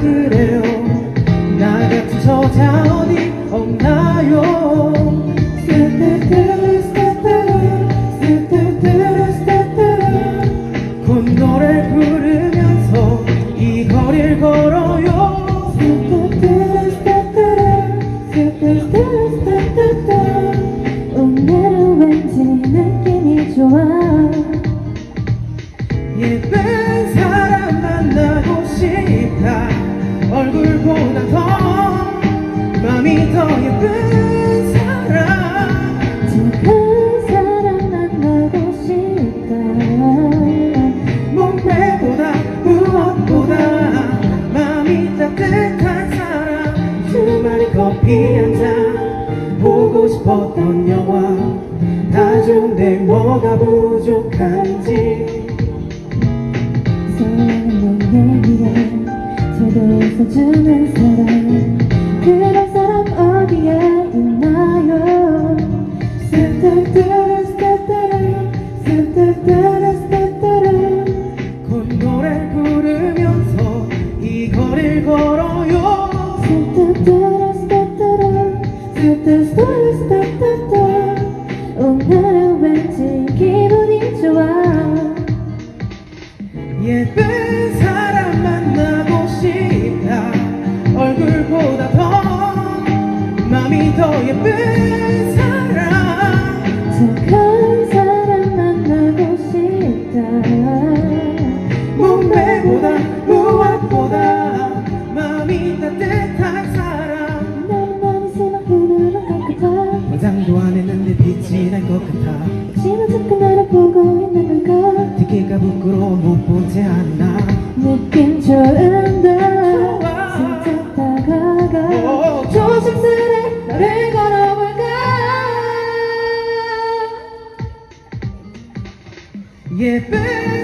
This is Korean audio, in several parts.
그래요. 나 같은 저자 어디 없나요? 스테테르 스테테르 스테테르 스테테르. 곧 노래 부르면서 이 거리를 걸어요. 스테테르 스테테르 스테테르 스테테르. 오늘은 왠지 느낌이 좋아. 예쁜 얼굴보다 더 마음이 더 예쁜 사람. 작은 사람 만나고 싶다. 몸매보다 무엇보다 마음이 따뜻한 사람. 주말에 커피 한 잔 보고 싶었던 영화. 다 좋은데 뭐가 부족한지. 사랑은 내 얘기 써주는 사람 얼굴보다 더 마음이 더 예쁜 사람. 착한 사람 만나고 싶다. 몸매보다 무엇보다 마음이 따뜻한 사람. 나는 많이 쓰는 그늘은 깨끗한 화장도 안 했는데 빛이 날 것 같아. 혹시나 자꾸 나를 보고 있는 걸까 듣기가 부끄러워 못 보지 않나 느낌 좋은 예쁜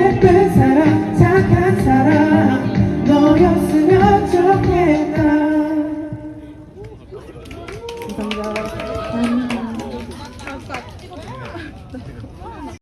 예쁜 사람 착한 사람 너였으면 좋겠다. 감사합니다.